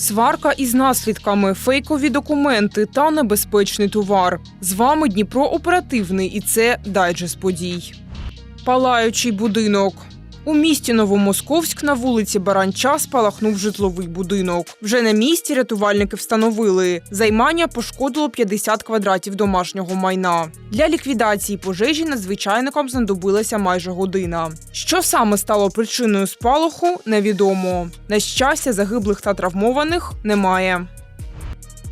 Сварка із наслідками, фейкові документи та небезпечний товар. З вами Дніпро оперативний, і це дайджест подій. Палаючий будинок. У місті Новомосковськ на вулиці Баранча спалахнув житловий будинок. Вже на місці рятувальники встановили. Займання пошкодило 50 квадратів домашнього майна. Для ліквідації пожежі надзвичайникам знадобилася майже година. Що саме стало причиною спалаху, невідомо. На щастя, загиблих та травмованих немає.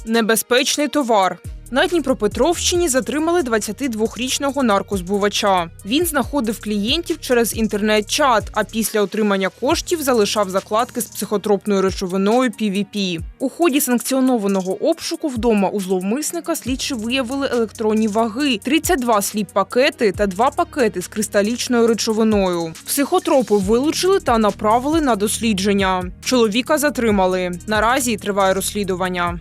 Небезпечний товар. На Дніпропетровщині затримали 22-річного наркозбувача. Він знаходив клієнтів через інтернет-чат, а після отримання коштів залишав закладки з психотропною речовиною PVP. У ході санкціонованого обшуку вдома у зловмисника слідчі виявили електронні ваги, 32 сліп-пакети та два пакети з кристалічною речовиною. Психотропи вилучили та направили на дослідження. Чоловіка затримали. Наразі триває розслідування.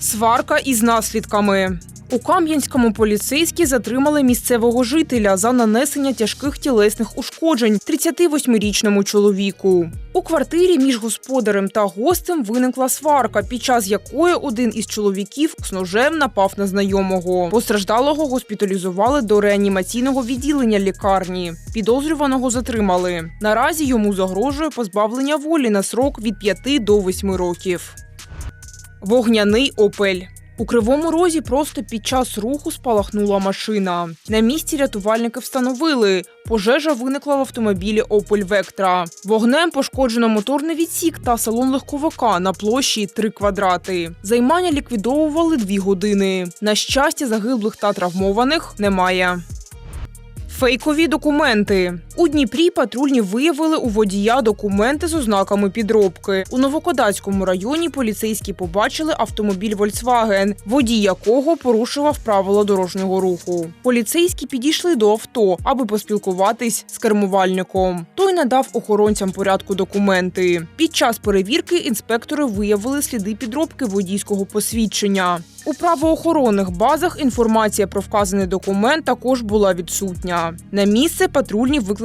Сварка із наслідками. У Кам'янському поліцейські затримали місцевого жителя за нанесення тяжких тілесних ушкоджень 38-річному чоловіку. У квартирі між господарем та гостем виникла сварка, під час якої один із чоловіків з ножем напав на знайомого. Постраждалого госпіталізували до реанімаційного відділення лікарні. Підозрюваного затримали. Наразі йому загрожує позбавлення волі на срок від 5 до 8 років. Вогняний опель. У кривому розі просто під час руху спалахнула машина. На місці рятувальники встановили. Пожежа виникла в автомобілі Opel Vectra. Вогнем пошкоджено моторний відсік та салон легковика на площі 3 квадрати. Займання ліквідовували 2 години. На щастя, загиблих та травмованих немає. Фейкові документи у Дніпрі патрульні виявили у водія документи з ознаками підробки. У Новокодацькому районі поліцейські побачили автомобіль Volkswagen, водій якого порушував правила дорожнього руху. Поліцейські підійшли до авто, аби поспілкуватись з кермувальником. Той надав охоронцям порядку документи. Під час перевірки інспектори виявили сліди підробки водійського посвідчення. У правоохоронних базах інформація про вказаний документ також була відсутня. На місце патрульні